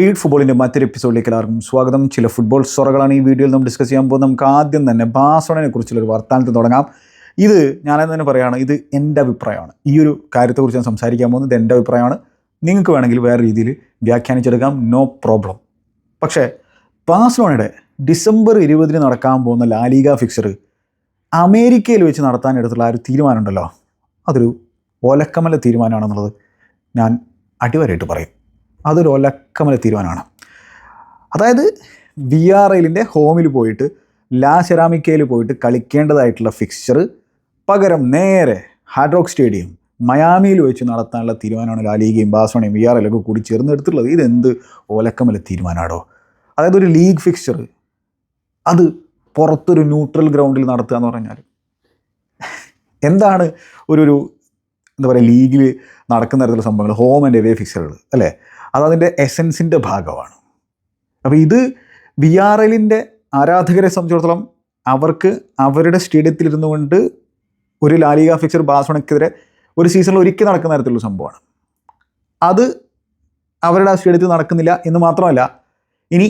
Feed ഫുട്ബോളിന്റെ മറ്റൊരു എപ്പിസോഡിലേക്ക് എല്ലാവർക്കും സ്വാഗതം. ചില ഫുട്ബോൾ സൊറകളാണ് ഈ വീഡിയോയിൽ നമ്മൾ ഡിസ്കസ് ചെയ്യാൻ പോകുന്നത്. നമുക്ക് ആദ്യം തന്നെ ബാസോണിനെ കുറിച്ചുള്ള ഒരു വർത്താനത്തിൽ തുടങ്ങാം. ഇത് ഞാനെന്ന് തന്നെ പറയുകയാണ് ഇത് എന്റെ അഭിപ്രായമാണ്. ഈ ഒരു കാര്യത്തെക്കുറിച്ച് ഞാൻ സംസാരിക്കാൻ പോകുന്നത് എന്റെ അഭിപ്രായമാണ്. നിങ്ങൾക്ക് വേണമെങ്കിൽ വേറെ രീതിയിൽ വ്യാഖ്യാനിച്ചെടുക്കാം നോ പ്രോബ്ലം പക്ഷേ ബാസോണയുടെ ഡിസംബർ ഇരുപതിന് നടക്കാൻ പോകുന്ന ലാലിഗ ഫിക്സർ അമേരിക്കയിൽ വെച്ച് നടത്താൻ എടുത്തുള്ള ആ ഒരു തീരുമാനമുണ്ടല്ലോ അതൊരു ഒലക്കമല തീരുമാനമാണെന്നുള്ളത് ഞാൻ അടിവരായിട്ട് പറയും. അതൊരു ഒലക്കമല തീരുമാനമാണ്. അതായത് വി ആർ എല്ലിന്റെ ഹോമിൽ പോയിട്ട് ലാ സെറാമിക്കയിൽ പോയിട്ട് കളിക്കേണ്ടതായിട്ടുള്ള ഫിക്സ്ചർ പകരം നേരെ ഹാഡ്രോക്ക് സ്റ്റേഡിയം മയാമിയിൽ വെച്ച് നടത്താനുള്ള തീരുമാനമാണ് ലാലീഗയും ബാസോണയും വി ആർ എല്ലൊക്കെ കൂടി ചേർന്ന് എടുത്തിട്ടുള്ളത് ഇതെന്ത് ഒലക്കമല തീരുമാനമാണോ? അതായത് ഒരു ലീഗ് ഫിക്സ്ചർ അത് പുറത്തൊരു ന്യൂട്രൽ ഗ്രൗണ്ടിൽ നടത്തുക എന്ന് പറഞ്ഞാൽ എന്താണ് ഒരു ഒരു എന്താ പറയുക ലീഗിൽ നടക്കുന്ന തരത്തിലുള്ള സംഭവങ്ങൾ ഹോം ആൻഡ് എവേ ഫിക്സറുകൾ അല്ലേ? അതതിന്റെ എസൻസിന്റെ ഭാഗമാണ്. അപ്പോൾ ഇത് വി ആർ എല്ലിന്റെ ആരാധകരെ സംബന്ധിച്ചിടത്തോളം അവർക്ക് അവരുടെ സ്റ്റേഡിയത്തിൽ ഇരുന്നു കൊണ്ട് ഒരു ലാലിക ഫിക്സർ ബാസോണക്കെതിരെ ഒരു സീസണിൽ ഒരിക്കൽ നടക്കുന്ന തരത്തിലുള്ള സംഭവമാണ്. അത് അവരുടെ ആ സ്റ്റേഡിയത്തിൽ നടക്കുന്നില്ല എന്ന് മാത്രമല്ല ഇനി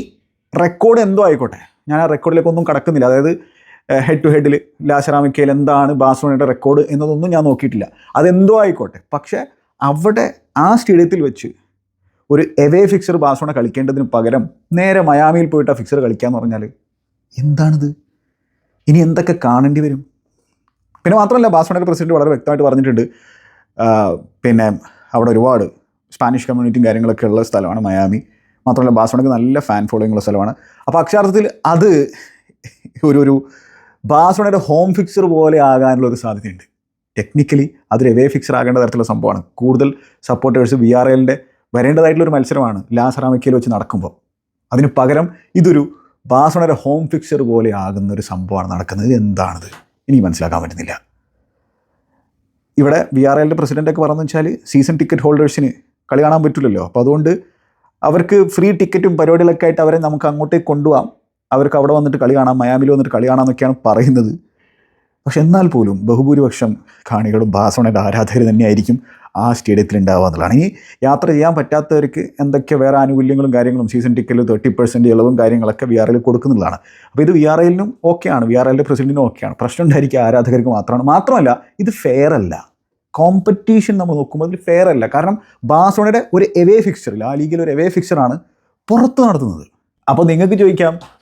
റെക്കോർഡ് എന്തോ ആയിക്കോട്ടെ. ഞാൻ ആ റെക്കോർഡിലേക്ക് ഒന്നും കടക്കുന്നില്ല. അതായത് ഹെഡ് ടു ഹെഡിൽ ലാശറാമിക്കയിൽ എന്താണ് ബാസോണയുടെ റെക്കോർഡ് എന്നതൊന്നും ഞാൻ നോക്കിയിട്ടില്ല. അതെന്തോ ആയിക്കോട്ടെ. പക്ഷേ അവിടെ ആ സ്റ്റേഡിയത്തിൽ വെച്ച് ഒരു എവേ ഫിക്സർ ബാഴ്സലോണ കളിക്കേണ്ടതിന് പകരം നേരെ മയാമിയിൽ പോയിട്ട് ആ ഫിക്സർ കളിക്കാന്ന് പറഞ്ഞാൽ എന്താണിത്? ഇനി എന്തൊക്കെ കാണേണ്ടി വരും? പിന്നെ മാത്രമല്ല ബാഴ്സലോണയുടെ പ്രസിഡന്റ് വളരെ വ്യക്തമായിട്ട് പറഞ്ഞിട്ടുണ്ട്. പിന്നെ അവിടെ ഒരുപാട് സ്പാനിഷ് കമ്മ്യൂണിറ്റിയും കാര്യങ്ങളൊക്കെ ഉള്ള സ്ഥലമാണ് മയാമി. മാത്രമല്ല ബാഴ്സലോണയ്ക്ക് നല്ല ഫാൻ ഫോളോയിങ് ഉള്ള സ്ഥലമാണ്. അപ്പോൾ അക്ഷരാർത്ഥത്തിൽ അത് ഒരു ഒരു ബാഴ്സലോണയുടെ ഹോം ഫിക്സർ പോലെ ആകാനുള്ള ഒരു സാധ്യതയുണ്ട്. ടെക്നിക്കലി അതൊരു എവേ ഫിക്സർ ആകേണ്ട തരത്തിലുള്ള സംഭവമാണ്. കൂടുതൽ സപ്പോർട്ടേഴ്സ് വി ആർ എല്ലിന്റെ വരേണ്ടതായിട്ടുള്ള ഒരു മത്സരമാണ് ലാസറാമിക്കയിൽ വെച്ച് നടക്കുമ്പോൾ. അതിന് പകരം ഇതൊരു ബാസണയുടെ ഹോം ഫിക്സർ പോലെ ആകുന്ന ഒരു സംഭവമാണ് നടക്കുന്നത്. ഇത് എന്താണത്? എനിക്ക് മനസ്സിലാക്കാൻ പറ്റുന്നില്ല. ഇവിടെ വി ആർ എല്ലിന്റെ പ്രസിഡന്റൊക്കെ പറഞ്ഞു വെച്ചാൽ സീസൺ ടിക്കറ്റ് ഹോൾഡേഴ്സിന് കളി കാണാൻ പറ്റില്ലല്ലോ. അപ്പോൾ അതുകൊണ്ട് അവർക്ക് ഫ്രീ ടിക്കറ്റും പരിപാടികളൊക്കെ ആയിട്ട് അവരെ നമുക്ക് അങ്ങോട്ടേക്ക് കൊണ്ടുപോകാം. അവർക്ക് അവിടെ വന്നിട്ട് കളി കാണാം മയാമിൽ വന്നിട്ട് കളി കാണാമെന്നൊക്കെയാണ് പറയുന്നത്. പക്ഷെ എന്നാൽ പോലും ബഹുഭൂരിപക്ഷം കാണികളും ബാസോണയുടെ ആരാധകർ തന്നെയായിരിക്കും ആ സ്റ്റേഡിയത്തിൽ ഉണ്ടാവുക എന്നുള്ളതാണ്. ഈ യാത്ര ചെയ്യാൻ പറ്റാത്തവർക്ക് എന്തൊക്കെ വേറെ ആനുകൂല്യങ്ങളും കാര്യങ്ങളും സീസൺ ടിക്കറ്റിൽ തേർട്ടി പെർസെന്റ് ഇളവും കാര്യങ്ങളൊക്കെ വി ആർ എൽ കൊടുക്കുന്നുള്ളതാണ്. അപ്പോൾ ഇത് വി ആർ എല്ലിനും ഓക്കെയാണ്. വി ആർ എല്ലിന്റെ പ്രസിഡന്റിനും ഓക്കെയാണ്. പ്രശ്നം ഉണ്ടായിരിക്കുക ആരാധകർക്ക് മാത്രമാണ്. മാത്രമല്ല ഇത് ഫെയർ അല്ല. കോമ്പറ്റീഷൻ നമ്മൾ നോക്കുമ്പോൾ അതിൽ ഫെയർ അല്ല. കാരണം ബാസോണയുടെ ഒരു എവേ ഫിക്സർ ആ ലീഗിൽ ഒരു എവേ ഫിക്സറാണ് പുറത്ത് നടത്തുന്നത്. അപ്പോൾ നിങ്ങൾക്ക് ചോദിക്കാം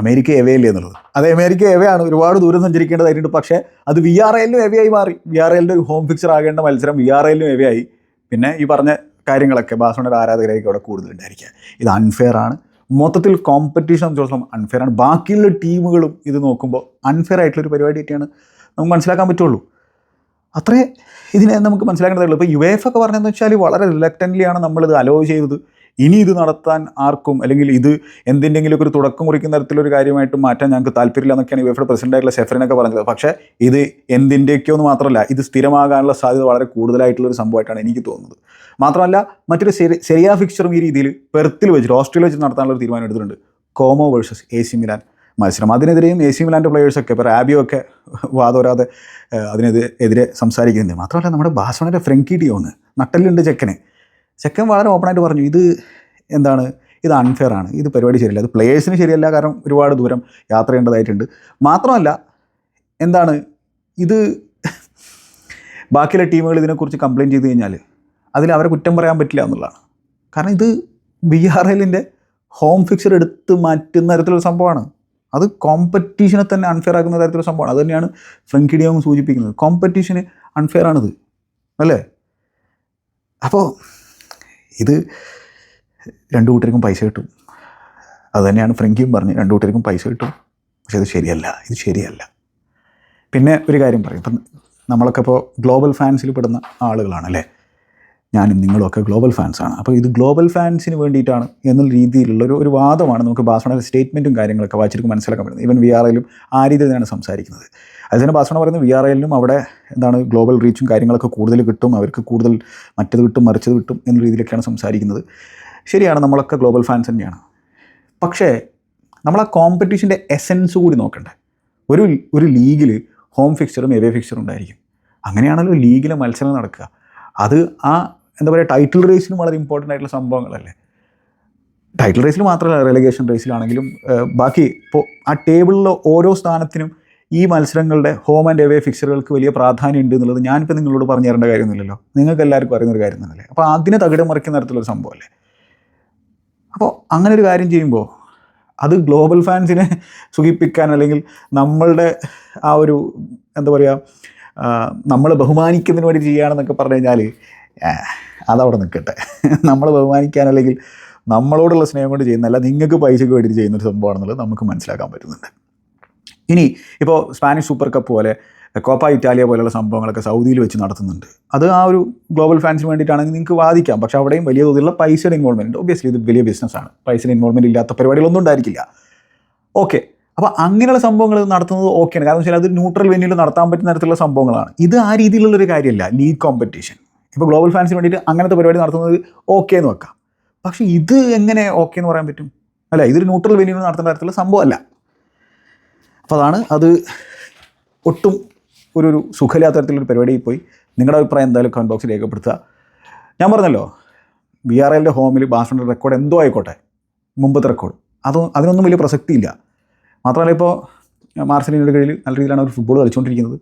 അമേരിക്ക എവേ അല്ലേ എന്നുള്ളത്. അത് അമേരിക്ക എവേ ആണ് ഒരുപാട് ദൂരം സഞ്ചരിക്കേണ്ടതായിട്ടുണ്ട്. പക്ഷേ അത് വി ആർ എല്ലിലും എവേ ആയി മാറി. വി ആർ എല്ലിന്റെ ഒരു ഹോം ഫിക്സർ ആകേണ്ട മത്സരം വി ആർ എല്ലിലും എവേ ആയി. പിന്നെ ഈ പറഞ്ഞ കാര്യങ്ങളൊക്കെ ബാസോണയുടെ ആരാധകരായിരിക്കും അവിടെ കൂടുതലുണ്ടായിരിക്കുക ഇത് അൺഫെയർ ആണ്. മൊത്തത്തിൽ കോമ്പറ്റീഷൻ സംബന്ധിച്ചിടത്തോളം അൺഫെയർ ആണ്. ബാക്കിയുള്ള ടീമുകളും ഇത് നോക്കുമ്പോൾ അൺഫെയർ ആയിട്ടുള്ളൊരു പരിപാടിയായിട്ടാണ് നമുക്ക് മനസ്സിലാക്കാൻ പറ്റുള്ളൂ. അത്രേ ഇതിനെ നമുക്ക് മനസ്സിലാക്കേണ്ടതുള്ളൂ ഇപ്പോൾ യു എഫ് ഒക്കെ പറഞ്ഞതെന്ന് വെച്ചാൽ വളരെ റിലക്റ്റന്റ്ലിയാണ് നമ്മളിത് അലോ ചെയ്തത്. ഇനി ഇത് നടത്താൻ ആർക്കും അല്ലെങ്കിൽ ഇത് എന്തിന്റെങ്കിലും ഒരു തുടക്കം കുറിക്കുന്ന തരത്തിലൊരു കാര്യമായിട്ട് മാറ്റാൻ ഞങ്ങൾക്ക് താല്പര്യമില്ല എന്നൊക്കെയാണ് യു എഫയുടെ പ്രസിഡന്റായിട്ടുള്ള സെഫറിനൊക്കെ പറഞ്ഞത്. പക്ഷേ ഇത് എന്തിന്റെയൊക്കെയോ എന്ന് മാത്രമല്ല ഇത് സ്ഥിരമാകാനുള്ള സാധ്യത വളരെ കൂടുതലായിട്ടുള്ള ഒരു സംഭവമായിട്ടാണ് എനിക്ക് തോന്നുന്നത്. മാത്രമല്ല മറ്റൊരു ശരി ശരിയാ ഫിക്ചറും ഈ രീതിയിൽ പെർത്തിൽ വെച്ചിട്ട് ഓസ്ട്രേലിയ വെച്ച് നടത്താനുള്ള ഒരു തീരുമാനം എടുത്തിട്ടുണ്ട്. Como versus A C Milan മത്സരം. അതിനെതിരെയും എ സി മിലാന്റെ പ്ലേയേഴ്സൊക്കെ ഇപ്പോൾ ആബിയോ ഒക്കെ വാദോരാതെ അതിനെതിരെ സംസാരിക്കുന്നുണ്ട്. മാത്രമല്ല നമ്മുടെ ബാസോണിന്റെ ഫ്രങ്കി ഡിയോന്ന് നട്ടലുണ്ട് ചെക്കനെ. ചെക്കൻ വളരെ ഓപ്പണായിട്ട് പറഞ്ഞു ഇത് എന്താണ്? ഇത് അൺഫെയർ ആണ്. ഇത് പരിപാടി ശരിയല്ല. അത് പ്ലേയേഴ്സിന് ശരിയല്ല കാരണം ഒരുപാട് ദൂരം യാത്ര ചെയ്യേണ്ടതായിട്ടുണ്ട്. മാത്രമല്ല എന്താണ്? ഇത് ബാക്കിയുള്ള ടീമുകൾ ഇതിനെക്കുറിച്ച് കംപ്ലയിന്റ് ചെയ്ത് കഴിഞ്ഞാൽ അതിൽ അവരെ കുറ്റം പറയാൻ പറ്റില്ല എന്നുള്ളതാണ്. കാരണം ഇത് ബി ആർ എല്ലിന്റെ ഹോം ഫിക്സർ എടുത്ത് മാറ്റുന്ന തരത്തിലുള്ള സംഭവമാണ്. അത് കോമ്പറ്റീഷനെ തന്നെ അൺഫെയർ ആക്കുന്ന തരത്തിലുള്ള സംഭവമാണ്. അത് തന്നെയാണ് ഫ്രങ്കിഡിയോങ് സൂചിപ്പിക്കുന്നത്. കോമ്പറ്റീഷന് അൺഫെയർ ആണിത്. അല്ലേ? അപ്പോൾ ഇത് രണ്ടു കൂട്ടർക്കും പൈസ കിട്ടും. അതുതന്നെയാണ് ഫ്രങ്കിയും പറഞ്ഞ് രണ്ടു കൂട്ടർക്കും പൈസ കിട്ടും. പക്ഷേ ഇത് ശരിയല്ല ഇത് ശരിയല്ല. പിന്നെ ഒരു കാര്യം പറയും. ഇപ്പം നമ്മളൊക്കെ ഇപ്പോൾ ഗ്ലോബൽ ഫാൻസിൽ പെടുന്ന ആളുകളാണ് അല്ലേ? ഞാനും നിങ്ങളുമൊക്കെ ഗ്ലോബൽ ഫാൻസാണ് അപ്പോൾ ഇത് ഗ്ലോബൽ ഫാൻസിന് വേണ്ടിയിട്ടാണ് എന്നുള്ള രീതിയിലുള്ള ഒരു ഒരു വാദമാണ് നമുക്ക് ബാസ്വണയുടെ സ്റ്റേറ്റ്മെന്റും കാര്യങ്ങളൊക്കെ വായിച്ചിട്ട് മനസ്സിലാക്കാൻ പറ്റുന്നത്. ഈവൻ വി ആർ എല്ലും ആ രീതിയിൽ തന്നെയാണ് സംസാരിക്കുന്നത് അതിന് ബാസ്വണ പറയുന്നത് വി ആർ എല്ലിലും അവിടെ എന്താണ് ഗ്ലോബൽ റീച്ചും കാര്യങ്ങളൊക്കെ കൂടുതൽ കിട്ടും അവർക്ക് കൂടുതൽ മറ്റത് കിട്ടും മറിച്ചത് കിട്ടും എന്ന രീതിയിലൊക്കെയാണ് സംസാരിക്കുന്നത്. ശരിയാണ് നമ്മളൊക്കെ ഗ്ലോബൽ ഫാൻസ് തന്നെയാണ്. പക്ഷേ നമ്മൾ ആ കോമ്പറ്റീഷന്റെ എസെൻസ് കൂടി നോക്കണ്ടേ. ഒരു ഒരു ലീഗിൽ ഹോം ഫിക്സറും എവേ ഫിക്സറും ഉണ്ടായിരിക്കും. അങ്ങനെയാണല്ലോ ലീഗിലെ മത്സരം നടക്കുക. അത് ആ എന്താ പറയുക ടൈറ്റിൽ റേസിനും വളരെ ഇമ്പോർട്ടന്റ് ആയിട്ടുള്ള സംഭവങ്ങളല്ലേ? ടൈറ്റിൽ റേസിൽ മാത്രമല്ല റെലിഗേഷൻ റേസിലാണെങ്കിലും ബാക്കി ഇപ്പോൾ ആ ടേബിളിലെ ഓരോ സ്ഥാനത്തിനും ഈ മത്സരങ്ങളുടെ ഹോം ആൻഡ് എവേ ഫിക്സറുകൾക്ക് വലിയ പ്രാധാന്യം ഉണ്ട് എന്നുള്ളത് ഞാനിപ്പോൾ നിങ്ങളോട് പറഞ്ഞു തരേണ്ട കാര്യമൊന്നുമില്ലല്ലോ. നിങ്ങൾക്ക് എല്ലാവർക്കും അറിയുന്നൊരു കാര്യം തന്നെയല്ലേ? അപ്പോൾ അതിനെ തകിടം മറിക്കുന്ന തരത്തിലൊരു സംഭവമല്ലേ അപ്പോൾ അങ്ങനെ ഒരു കാര്യം ചെയ്യുമ്പോൾ അത് ഗ്ലോബൽ ഫാൻസിനെ സുഖിപ്പിക്കാൻ അല്ലെങ്കിൽ നമ്മളുടെ ആ ഒരു എന്താ പറയുക നമ്മൾ ബഹുമാനിക്കുന്നതിന് വേണ്ടി ചെയ്യുകയാണെന്നൊക്കെ പറഞ്ഞു കഴിഞ്ഞാൽ അതവിടെ നിൽക്കട്ടെ. നമ്മൾ ബഹുമാനിക്കാൻ അല്ലെങ്കിൽ നമ്മളോടുള്ള സ്നേഹം കൊണ്ട് ചെയ്യുന്നതല്ല നിങ്ങൾക്ക് പൈസയ്ക്ക് വേണ്ടിയിട്ട് ചെയ്യുന്നൊരു സംഭവമാണെന്നുള്ളത് നമുക്ക് മനസ്സിലാക്കാൻ പറ്റുന്നുണ്ട്. ഇനി ഇപ്പോൾ സ്പാനിഷ് സൂപ്പർ കപ്പ് പോലെ കോപ്പ ഇറ്റാലിയ പോലെയുള്ള സംഭവങ്ങളൊക്കെ സൗദിയിൽ വെച്ച് നടത്തുന്നുണ്ട്. അത് ആ ഒരു ഗ്ലോബൽ ഫാൻസിന് വേണ്ടിയിട്ടാണെങ്കിൽ നിങ്ങൾക്ക് വാദിക്കാം. പക്ഷേ അവിടെയും വലിയ തോതിലുള്ള പൈസയുടെ ഇൻവോൾവ്മെന്റ് ഉണ്ട്. ഒബ്വിയസ്ലി ഇത് വലിയ ബിസിനസ്സാണ് പൈസയുടെ ഇൻവോൾവ്മെന്റ് ഇല്ലാത്ത പരിപാടികളൊന്നും ഉണ്ടായിരിക്കില്ല. ഓക്കെ അപ്പോൾ അങ്ങനെയുള്ള സംഭവങ്ങൾ നടത്തുന്നത് ഓക്കെയാണ് കാരണം വെച്ചാൽ അത് ന്യൂട്രൽ വെന്യൂവിൽ നടത്താൻ പറ്റുന്ന തരത്തിലുള്ള സംഭവങ്ങളാണ്. ഇത് ആ രീതിയിലുള്ളൊരു കാര്യമല്ല. ലീഗ് കോമ്പറ്റീഷൻ ഇപ്പോൾ ഗ്ലോബൽ ഫാൻസിന് വേണ്ടിയിട്ട് അങ്ങനത്തെ പരിപാടി നടത്തുന്നത് ഓക്കെ എന്ന് വെക്കാം. പക്ഷേ ഇത് എങ്ങനെ ഓക്കെ എന്ന് പറയാൻ പറ്റും? അല്ല ഇതൊരു ന്യൂട്രൽ വെന്യൂവിൽ നടത്തേണ്ട തരത്തിലുള്ള സംഭവമല്ല അപ്പോൾ അതാണ് അത് ഒട്ടും ഒരു ഒരു സുഖമില്ലാത്ത തരത്തിലൊരു പരിപാടിയിൽ പോയി. നിങ്ങളുടെ അഭിപ്രായം എന്തായാലും കമന്റ് ബോക്സിൽ രേഖപ്പെടുത്തുക. ഞാൻ പറഞ്ഞല്ലോ ബി ആർ എല്ലിന്റെ ഹോമിൽ ബാസ്ഫിന്റെ റെക്കോർഡ് എന്തോ ആയിക്കോട്ടെ. മുമ്പത്തെ റെക്കോർഡ് അത് അതിനൊന്നും വലിയ പ്രസക്തിയില്ല. മാത്രമല്ല ഇപ്പോൾ മാർസലിനോട് കീഴിൽ നല്ല രീതിയിലാണ് അവർ ഫുട്ബോൾ കളിച്ചുകൊണ്ടിരിക്കുന്നത്.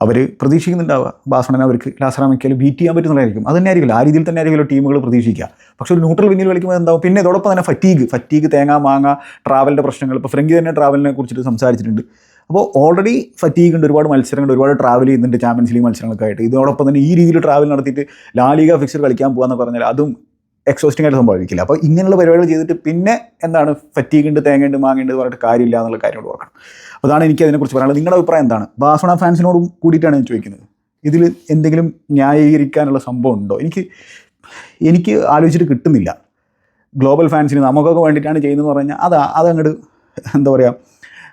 അവർ പ്രതീക്ഷിക്കുന്നുണ്ടാവുക. ബാസണൻ അവർക്ക് ലാസറാമിക്കൽ ബീറ്റ് ചെയ്യാൻ പറ്റുന്നതായിരിക്കും അത് തന്നെ ആയിരിക്കില്ല ആ രീതിയിൽ തന്നെ ആയിരിക്കുമല്ലോ ടീമുകൾ പ്രതീക്ഷിക്കുക. പക്ഷേ ഒരു ന്യൂട്രൽ വിന്നിൽ കളിക്കുമ്പോൾ എന്താവും? പിന്നെ ഇതോടൊപ്പം തന്നെ ഫറ്റീഗ് ഫറ്റീഗ് തേങ്ങ മാങ്ങ ട്രാവലിന്റെ പ്രശ്നങ്ങൾ. ഇപ്പോൾ ഫ്രങ്കി തന്നെ ട്രാവലിനെ കുറിച്ചിട്ട് സംസാരിച്ചിട്ടുണ്ട്. അപ്പോൾ ഓൾറെഡി ഫറ്റീഗ് ഉണ്ട്. ഒരുപാട് മത്സരങ്ങൾ ഒരുപാട് ട്രാവൽ ചെയ്യുന്നുണ്ട് ചാമ്പ്യൻസ് ലീഗ് മത്സരങ്ങളൊക്കെ ആയിട്ട്. ഇതോടൊപ്പം തന്നെ ഈ രീതിയിൽ ട്രാവൽ നടത്തിയിട്ട് ലാലിക ഫിക്സർ കളിക്കാൻ പോകാന്ന് പറഞ്ഞാൽ അതും എക്സോസ്റ്റിംഗ് ആയിട്ട് സംഭവിക്കില്ല. അപ്പോൾ ഇങ്ങനെയുള്ള പരിപാടികൾ ചെയ്തിട്ട് പിന്നെ എന്താണ്? ഫറ്റീഗുണ്ട് തേങ്ങയുണ്ട് തേങ്ങ ഉണ്ട് മാങ്ങ ഉണ്ട് എന്ന് പറഞ്ഞിട്ട് കാര്യമില്ല എന്നുള്ള കാര്യങ്ങൾ ഓർക്കണം. അപ്പോൾ അതാണ് എനിക്ക് അതിനെക്കുറിച്ച് പറയാനുള്ളത്. നിങ്ങളുടെ അഭിപ്രായം എന്താണ്? ബാസോണ ഫാൻസിനോടും കൂടിയിട്ടാണ് ഞാൻ ചോദിക്കുന്നത്. ഇതിൽ എന്തെങ്കിലും ന്യായീകരിക്കാനുള്ള സംഭവം ഉണ്ടോ? എനിക്ക് എനിക്ക് ആലോചിച്ചിട്ട് കിട്ടുന്നില്ല. ഗ്ലോബൽ ഫാൻസിന് നമുക്കൊക്കെ വേണ്ടിയിട്ടാണ് ചെയ്യുന്നതെന്ന് പറഞ്ഞാൽ അതാ അതങ്ങോട്ട് എന്താ പറയുക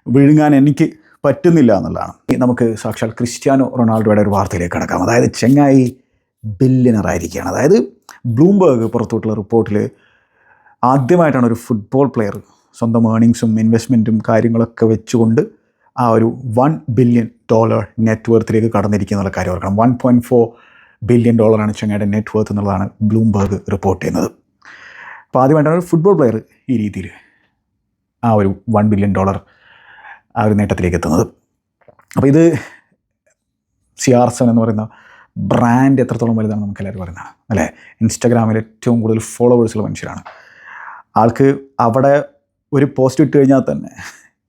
വിഴുങ്ങാൻ എനിക്ക് പറ്റുന്നില്ല എന്നുള്ളതാണ്. നമുക്ക് സാക്ഷാൽ ക്രിസ്ത്യാനോ റൊണാൾഡോയുടെ ഒരു വാർത്തയിലേക്ക് കടക്കാം. അതായത് ചെങ്ങായി ബില്ലിനറായിരിക്കുകയാണ് അതായത് ബ്ലൂംബർഗ് പുറത്തോട്ടുള്ള റിപ്പോർട്ടിൽ ആദ്യമായിട്ടാണ് ഒരു ഫുട്ബോൾ പ്ലെയർ സ്വന്തം ഏണിങ്സും ഇൻവെസ്റ്റ്മെന്റും കാര്യങ്ങളൊക്കെ വെച്ചുകൊണ്ട് ആ ഒരു വൺ ബില്യൺ ഡോളർ നെറ്റ്വർത്തിലേക്ക് കടന്നിരിക്കുന്നുള്ള കാര്യം ഓർക്കണം. വൺ പോയിന്റ് ഫോർ ബില്യൺ ഡോളറാണ് ചെങ്ങയുടെ നെറ്റ്വർത്ത് എന്നുള്ളതാണ് ബ്ലൂംബർഗ് റിപ്പോർട്ട് ചെയ്യുന്നത്. അപ്പോൾ ആദ്യമായിട്ടാണ് ഒരു ഫുട്ബോൾ പ്ലെയർ ഈ രീതിയിൽ ആ ഒരു വൺ ബില്യൺ ഡോളർ ആ ഒരു നേട്ടത്തിലേക്ക് എത്തുന്നത്. അപ്പോൾ ഇത് സിയാർസൺ എന്ന് പറയുന്ന ബ്രാൻഡ് എത്രത്തോളം വലുതാണ് നമുക്ക് എല്ലാവരും പറയുന്നതാണ് അല്ലേ? ഇൻസ്റ്റാഗ്രാമിൽ ഏറ്റവും കൂടുതൽ ഫോളോവേഴ്സുള്ള മനുഷ്യരാണ്. ആൾക്ക് അവിടെ ഒരു പോസ്റ്റ് ഇട്ട് കഴിഞ്ഞാൽ തന്നെ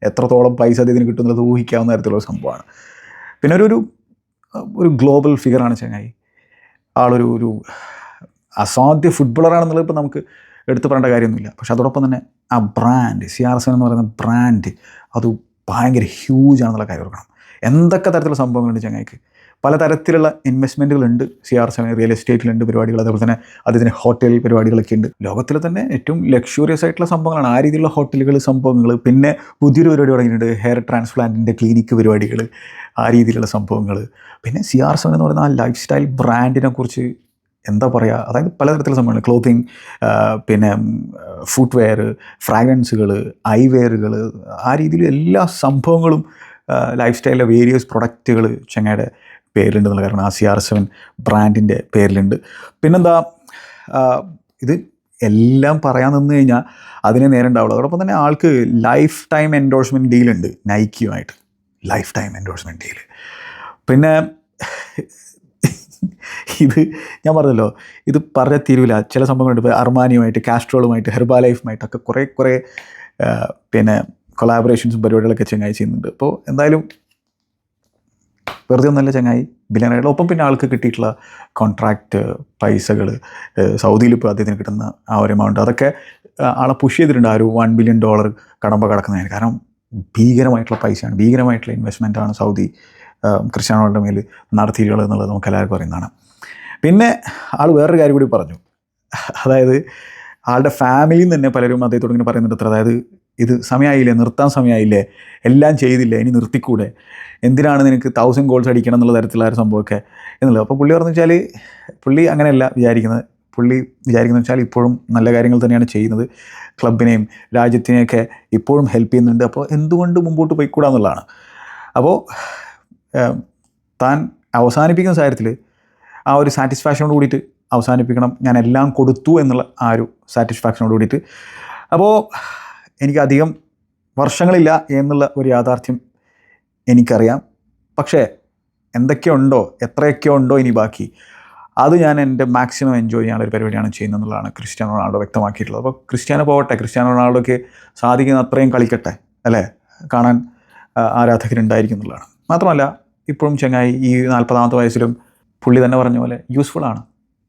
എത്രത്തോളം പൈസ അദ്ദേഹത്തിന് കിട്ടുന്നത് ഊഹിക്കാവുന്ന തരത്തിലുള്ള സംഭവമാണ്. പിന്നെ ഒരു ഒരു ഒരു ഗ്ലോബൽ ഫിഗറാണ് ചങ്ങായി. ആളൊരു ഒരു അസാധ്യ ഫുട്ബോളറാണെന്നുള്ളത് ഇപ്പോൾ നമുക്ക് എടുത്തു പറയേണ്ട കാര്യമൊന്നുമില്ല. പക്ഷെ അതോടൊപ്പം തന്നെ ആ ബ്രാൻഡ് സി ആർ എസ് എന്ന് പറയുന്ന ബ്രാൻഡ് അത് ഭയങ്കര ഹ്യൂജ് ആണെന്നുള്ള കാര്യം ഓർക്കണം. എന്തൊക്കെ തരത്തിലുള്ള സംഭവങ്ങളുണ്ട് ചങ്ങായിക്ക്? പല തരത്തിലുള്ള ഇൻവെസ്റ്റ്മെന്റുകളുണ്ട് സി ആർ സെവൻ റിയൽ എസ്റ്റേറ്റിലുണ്ട് പരിപാടികൾ. അതേപോലെ തന്നെ അദ്ദേഹത്തിന് ഹോട്ടൽ പരിപാടികളൊക്കെ ഉണ്ട്. ലോകത്തിൽ തന്നെ ഏറ്റവും ലക്ഷൂറിയസ് ആയിട്ടുള്ള സംഭവങ്ങളാണ്. ആ രീതിയിലുള്ള ഹോട്ടലുകൾ സംഭവങ്ങൾ. പിന്നെ പുതിയൊരു പരിപാടി തുടങ്ങിയിട്ടുണ്ട്. ഹെയർ ട്രാൻസ്പ്ലാന്റിന്റെ ക്ലിനിക്ക് പരിപാടികൾ. ആ രീതിയിലുള്ള സംഭവങ്ങൾ. പിന്നെ സി ആർ സെവൻ എന്ന് പറയുന്ന ആ ലൈഫ് സ്റ്റൈൽ ബ്രാൻഡിനെ കുറിച്ച് എന്താ പറയുക അതായത് പലതരത്തിലുള്ള സംഭവങ്ങൾ. ക്ലോത്തിങ് പിന്നെ ഫുഡ് വെയർ ഫ്രാഗ്രൻസുകൾ ഐ വെയറുകൾ ആ രീതിയിൽ എല്ലാ സംഭവങ്ങളും ലൈഫ് സ്റ്റൈലിലെ വേരിയസ് പ്രൊഡക്റ്റുകൾ ചെങ്ങയുടെ പേരിലുണ്ട് എന്നുള്ള കാരണം ആ സി ആർ സെവൻ ബ്രാൻഡിന്റെ പേരിലുണ്ട്. പിന്നെന്താ ഇത് എല്ലാം പറയാൻ നിന്ന് കഴിഞ്ഞാൽ അതിനെ നേരെ ഉണ്ടാവുള്ളൂ അതോടൊപ്പം തന്നെ ആൾക്ക് ലൈഫ് ടൈം എൻഡോഴ്സ്മെന്റ് ഡീലുണ്ട് നൈക്കിയുമായിട്ട് ലൈഫ് ടൈം എൻഡോഴ്സ്മെന്റ് ഡീൽ പിന്നെ ഇത് ഞാൻ പറഞ്ഞല്ലോ ഇത് പറഞ്ഞ തീരുവില്ല ചില സംഭവങ്ങളുണ്ട്. ഇപ്പോൾ അർമാനിയുമായിട്ട് കാസ്ട്രോളുമായിട്ട് ഹെർബാ ലൈഫുമായിട്ടൊക്കെ കുറേ കുറേ പിന്നെ കൊളാബറേഷൻസും പരിപാടികളൊക്കെ ചങ്ങായി ചെയ്യുന്നുണ്ട്. അപ്പോൾ എന്തായാലും വെറുതെ ഒന്നല്ല ചങ്ങായി ബില്യനായിട്ട് ഒപ്പം പിന്നെ ആൾക്ക് കിട്ടിയിട്ടുള്ള കോൺട്രാക്റ്റ് പൈസകൾ സൗദിയിൽ ഇപ്പോൾ അദ്ദേഹത്തിന് കിട്ടുന്ന ആ ഒരു എമൗണ്ട് അതൊക്കെ ആളെ പുഷ് ചെയ്തിട്ടുണ്ട് ആ ഒരു വൺ ബില്യൺ ഡോളർ കടമ്പ കടക്കുന്നതിന്. കാരണം ഭീകരമായിട്ടുള്ള പൈസയാണ് ഭീകരമായിട്ടുള്ള ഇൻവെസ്റ്റ്മെന്റാണ് സൗദി ക്രിസ്ത്യാനോയുടെ മേൽ നടത്തിയിട്ടുള്ളത് എന്നുള്ളത് നമുക്ക് എല്ലാവർക്കും അറിയുന്നതാണ് പിന്നെ ആൾ വേറൊരു കാര്യം കൂടി പറഞ്ഞു. അതായത് ആളുടെ ഫാമിലിയിൽ നിന്ന് തന്നെ പലരും അദ്ദേഹത്തോട് ഇങ്ങനെ പറയുന്നുണ്ട് അത്ര. അതായത് ഇത് സമയമായില്ലേ നിർത്താൻ സമയമായില്ലേ എല്ലാം ചെയ്തില്ലേ? ഇനി നിർത്തിക്കൂടെ? എന്തിനാണ് നിനക്ക് തൗസൻഡ് ഗോൾസ് അടിക്കണം എന്നുള്ള തരത്തിലുള്ള ഒരു സംഭവമൊക്കെ എന്നുള്ളത്? അപ്പോൾ പുള്ളി പറഞ്ഞു വെച്ചാൽ പുള്ളി അങ്ങനെയല്ല വിചാരിക്കുന്നത്. പുള്ളി വിചാരിക്കുന്നത് വെച്ചാൽ ഇപ്പോഴും നല്ല കാര്യങ്ങൾ തന്നെയാണ് ചെയ്യുന്നത്. ക്ലബിനെയും രാജ്യത്തിനെയൊക്കെ ഇപ്പോഴും ഹെൽപ്പ് ചെയ്യുന്നുണ്ട്. അപ്പോൾ എന്തുകൊണ്ട് മുമ്പോട്ട് പോയിക്കൂടാന്നുള്ളതാണ് അപ്പോൾ താൻ അവസാനിപ്പിക്കുന്ന കാര്യത്തിൽ ആ ഒരു സാറ്റിസ്ഫാക്ഷനോട് കൂടിയിട്ട് അവസാനിപ്പിക്കണം. ഞാൻ എല്ലാം കൊടുത്തു എന്നുള്ള ആ ഒരു സാറ്റിസ്ഫാക്ഷനോട് കൂടിയിട്ട്. അപ്പോൾ എനിക്കധികം വർഷങ്ങളില്ല എന്നുള്ള ഒരു യാഥാർത്ഥ്യം എനിക്കറിയാം. പക്ഷേ എന്തൊക്കെയുണ്ടോ എത്രയൊക്കെ ഉണ്ടോ ഇനി ബാക്കി അത് ഞാൻ എന്റെ മാക്സിമം എൻജോയ് ചെയ്യാനുള്ള ഒരു പരിപാടിയാണ് ചെയ്യുന്നത് എന്നുള്ളതാണ് ക്രിസ്ത്യാനോ റൊണാൾഡോ വ്യക്തമാക്കിയിട്ടുള്ളത്. അപ്പോൾ ക്രിസ്ത്യാനോ പോകട്ടെ ക്രിസ്ത്യാനോ റൊണാൾഡോയ്ക്ക് സാധിക്കുന്ന അത്രയും കളിക്കട്ടെ അല്ലേ? കാണാൻ ആരാധകരുണ്ടായിരിക്കുന്നുള്ളതാണ് മാത്രമല്ല ഇപ്പോഴും ചെങ്ങായി ഈ നാൽപ്പതാമത്തെ വയസ്സിലും പുള്ളി തന്നെ പറഞ്ഞ പോലെ യൂസ്ഫുൾ ആണ്.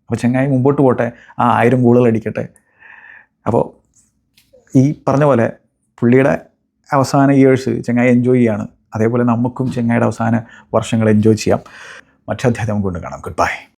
അപ്പോൾ ചെങ്ങായി മുമ്പോട്ട് പോട്ടെ ആ ആയിരം ഗോളുകൾ അടിക്കട്ടെ. അപ്പോൾ ഈ പറഞ്ഞ പോലെ പുള്ളിയുടെ അവസാന ഇയേഴ്സ് ചെങ്ങായി എൻജോയ് ചെയ്യാണ്. അതേപോലെ നമുക്കും ചെങ്ങായിയുടെ അവസാന വർഷങ്ങൾ എൻജോയ് ചെയ്യാം. മറ്റു അധ്യായം കൊണ്ട് കാണാം. Good bye